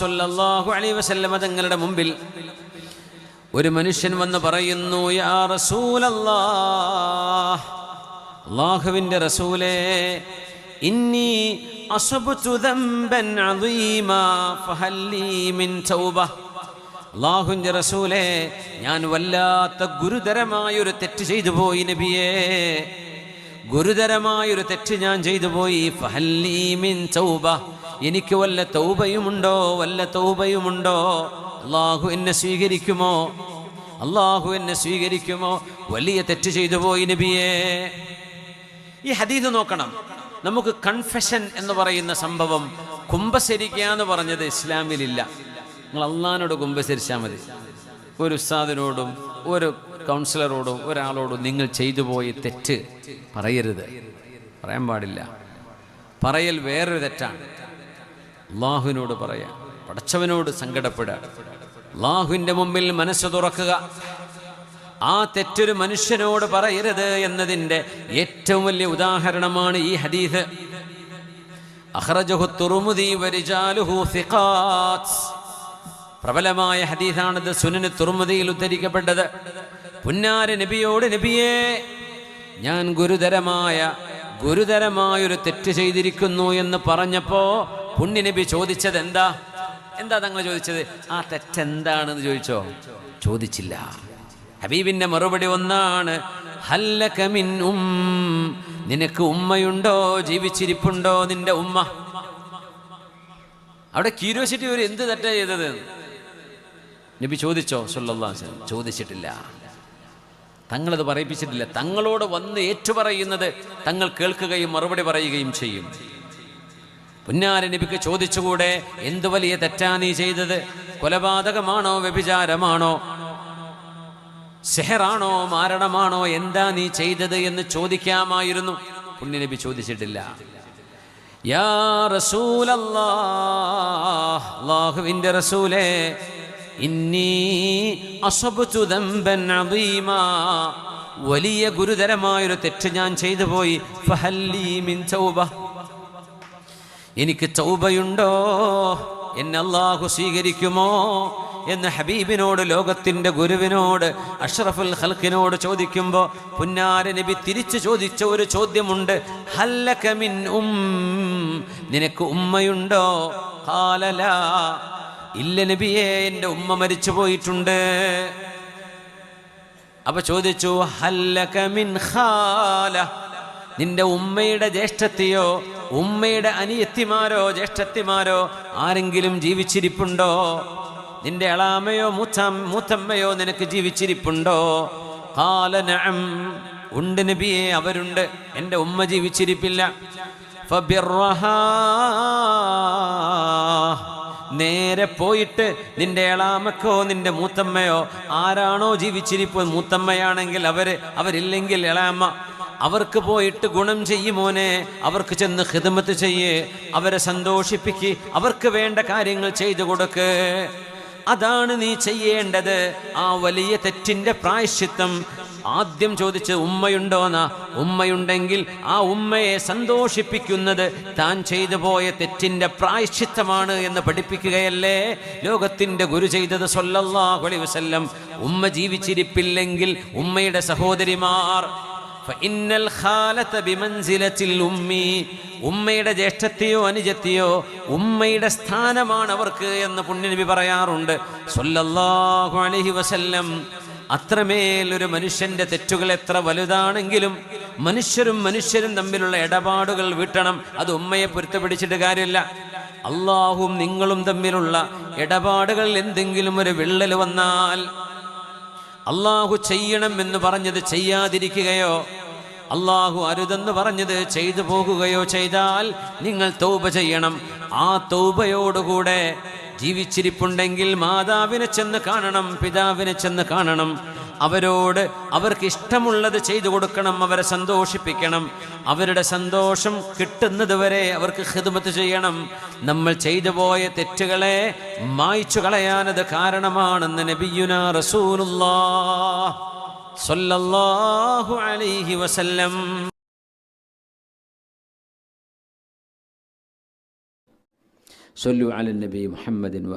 സ്വല്ലല്ലാഹു അലൈഹി വസല്ലമ തങ്ങളുടെ മുമ്പിൽ ഒരു മനുഷ്യൻ വന്ന് പറയുന്നു യാ റസൂലല്ലാഹ് റസൂലേ ഇന്നി മിൻ തൗബ. റസൂലേ ഞാൻ വല്ലാത്ത ഗുരുതരമായൊരു തെറ്റ് ചെയ്തു പോയി നബിയേ ഗുരുതരമായൊരു തെറ്റ് ഞാൻ ചെയ്തു പോയി മിൻ തൗബ. എനിക്ക് വല്ല തൗബയുമുണ്ടോ? വല്ല തൗബയുമുണ്ടോ? അള്ളാഹു എന്നെ സ്വീകരിക്കുമോ? അള്ളാഹു എന്നെ സ്വീകരിക്കുമോ? വലിയ തെറ്റ് ചെയ്തു പോയി നബിയേ. ഈ ഹദീദ് നോക്കണം. നമുക്ക് കൺഫെഷൻ എന്ന് പറയുന്ന സംഭവം കുംഭസരിക്കുക എന്ന് പറഞ്ഞത് ഇസ്ലാമിലില്ല. നിങ്ങൾ അള്ളഹാനോട് കുംഭസരിച്ചാൽ മതി. ഒരു ഉസ്താദിനോടും ഒരു കൗൺസിലറോടും ഒരാളോടും നിങ്ങൾ ചെയ്തു പോയ തെറ്റ് പറയരുത്. പറയാൻ പാടില്ല. പറയൽ വേറൊരു തെറ്റാണ്. അള്ളാഹുവിനോട് പറയാം. പടച്ചവനോട് സങ്കടപ്പെടുക അള്ളാഹുവിന്റെ മുമ്പിൽ മനസ്സ് തുറക്കുക. ആ തെറ്റൊരു മനുഷ്യനോട് പറയരുത് എന്നതിന്റെ ഏറ്റവും വലിയ ഉദാഹരണമാണ് ഈ ഹദീസ്. അഹ്റജഹു തുറുമുദി വരിജാലുഹു സിഖാത്ത്. പ്രബലമായ ഹദീസാണിത് സുനന് തുറുമുദിയിൽ ഉദ്ധരിക്കപ്പെട്ടത്. പുന്നാര നബിയോട് നബിയേ ഞാൻ ഗുരുതരമായ ഗുരുതരമായൊരു തെറ്റ് ചെയ്തിരിക്കുന്നു എന്ന് പറഞ്ഞപ്പോ പുണ്യനബി ചോദിച്ചത് എന്താ? എന്താ തങ്ങൾ ചോദിച്ചത്? ആ തെറ്റെന്താണെന്ന് ചോദിച്ചോ? ചോദിച്ചില്ല. ഹബീബിന്റെ മറുപടി ഒന്നാണ് ഉം നിനക്ക് ഉമ്മയുണ്ടോ? ജീവിച്ചിരിപ്പുണ്ടോ നിന്റെ ഉമ്മ? അവിടെ ക്യൂരിയോസിറ്റി ഒരു എന്ത് തെറ്റാ ചെയ്തത്? നബി ചോദിച്ചോ? അലൈഹി ചോദിച്ചിട്ടില്ല. തങ്ങളത് പറയിപ്പിച്ചിട്ടില്ല. തങ്ങളോട് വന്ന് ഏറ്റുപറയുന്നത് തങ്ങൾ കേൾക്കുകയും മറുപടി പറയുകയും ചെയ്യും. പുന്നാര നബിക്ക് ചോദിച്ചുകൂടെ എന്തു വലിയ തെറ്റാ നീ ചെയ്തത്? കൊലപാതകമാണോ വ്യഭിചാരമാണോ? സെഹറാണോ മാരണമാണോ എന്താ നീ ചെയ്തത്? എന്ന് ചോദിക്കാമായിരുന്നു. പുണ്യനബി ചോദിച്ചിട്ടില്ല. യാ റസൂലേ ഇന്നി വലിയ ഗുരുതരമായൊരു തെറ്റ് ഞാൻ ചെയ്തു പോയി. ഫഹല്ലി മിൻ എനിക്ക് തൗബയുണ്ടോ? എന്നെ അള്ളാഹു സ്വീകരിക്കുമോ? എന്ന് ഹബീബിനോട് ലോകത്തിന്റെ ഗുരുവിനോട് അഷ്റഫുൽ ഹൽക്കിനോട് ചോദിക്കുമ്പോൾ പുന്നാര നബി തിരിച്ചു ചോദിച്ച ഒരു ചോദ്യമുണ്ട്. ഹല്ലക മിൻ ഉം നിനക്ക് ഉമ്മയുണ്ടോ? ഹാലല ഇല്ല നബിയെ എന്റെ ഉമ്മ മരിച്ചു പോയിട്ടുണ്ട്. അപ്പൊ ചോദിച്ചു ഹല്ലക ഹാല നിന്റെ ഉമ്മയുടെ ജ്യേഷ്ഠത്തെയോ ഉമ്മയുടെ അനിയത്തിമാരോ ജ്യേഷ്ഠത്തിമാരോ ആരെങ്കിലും ജീവിച്ചിരിപ്പുണ്ടോ? നിന്റെ അളാമയോ മൂത്ത മൂത്തമ്മയോ നിനക്ക് ജീവിച്ചിരിപ്പുണ്ടോ? കാലനം ഉണ്ട് നബിയെ അവരുണ്ട്. എന്റെ ഉമ്മ ജീവിച്ചിരിപ്പില്ല. നേരെ പോയിട്ട് നിന്റെ എളാമക്കോ നിന്റെ മൂത്തമ്മയോ ആരാണോ ജീവിച്ചിരിപ്പ്? മൂത്തമ്മയാണെങ്കിൽ അവർ അവരില്ലെങ്കിൽ എളാമ്മ അവർക്ക് പോയിട്ട് ഗുണം ചെയ്യുമോനെ അവർക്ക് ചെന്ന് ഹിതമത്ത് ചെയ്യേ. അവരെ സന്തോഷിപ്പിക്ക്. അവർക്ക് വേണ്ട കാര്യങ്ങൾ ചെയ്തു കൊടുക്ക്. അതാണ് നീ ചെയ്യേണ്ടത്. ആ വലിയ തെറ്റിന്റെ പ്രായശ്ചിത്തം. ആദ്യം ചോദിച്ച് ഉമ്മയുണ്ടോന്നാ. ഉമ്മയുണ്ടെങ്കിൽ ആ ഉമ്മയെ സന്തോഷിപ്പിക്കുന്നത് താൻ ചെയ്തു പോയ തെറ്റിന്റെ പ്രായശ്ചിത്തമാണ് എന്ന് പഠിപ്പിക്കുകയല്ലേ? ലോകത്തിന്റെ ഗുരു ചെയ്തത് സല്ലല്ലാഹു അലൈഹി വസല്ലം. ഉമ്മ ജീവിച്ചിരിപ്പില്ലെങ്കിൽ ഉമ്മയുടെ സഹോദരിമാർ ഫഇന്നൽ ഖാലത ബിമൻസിലത്തിൽ ഉമ്മി. ഉമ്മയുടെ ജ്യേഷ്ഠത്തെയോ അനുജത്തെയോ ഉമ്മയുടെ സ്ഥാനമാണ് അവർക്ക് എന്ന് പുണ്യനബി പറയാറുണ്ട്. സല്ലല്ലാഹു അലൈഹി വസല്ലം. അത്രമേൽ ഒരു മനുഷ്യന്റെ തെറ്റുകൾ എത്ര വലുതാണെങ്കിലും മനുഷ്യരും മനുഷ്യരും തമ്മിലുള്ള ഇടപാടുകൾ വീട്ടണം. അത് ഉമ്മയെ പൊരുത്തപ്പിടിച്ചിട്ട് കാര്യമില്ല. അള്ളാഹും നിങ്ങളും തമ്മിലുള്ള ഇടപാടുകളിൽ എന്തെങ്കിലും ഒരു വിള്ളൽ വന്നാൽ അള്ളാഹു ചെയ്യണം എന്ന് പറഞ്ഞത് ചെയ്യാതിരിക്കുകയോ അള്ളാഹു അരുതെന്ന് പറഞ്ഞത് ചെയ്തു പോകുകയോ ചെയ്താൽ നിങ്ങൾ തൗബ ചെയ്യണം. ആ തൗബയോടുകൂടെ ജീവിച്ചിരിപ്പുണ്ടെങ്കിൽ മാതാവിനെ ചെന്ന് കാണണം പിതാവിനെ ചെന്ന് കാണണം. അവരോട് അവർക്ക് ഇഷ്ടമുള്ളത് ചെയ്തു കൊടുക്കണം അവരെ സന്തോഷിപ്പിക്കണം. അവരുടെ സന്തോഷം കിട്ടുന്നതുവരെ അവർക്ക് ഹിദ്മത്ത് ചെയ്യണം. നമ്മൾ ചെയ്തു പോയ തെറ്റുകളെ മായ്ച്ചു കളയാനത് കാരണമാണെന്ന് നബിയുന റസൂലുല്ലാ അലൈഹി വസല്ലം. സൊല്ലു അലൻ നബി മുഹമ്മദിൻ വ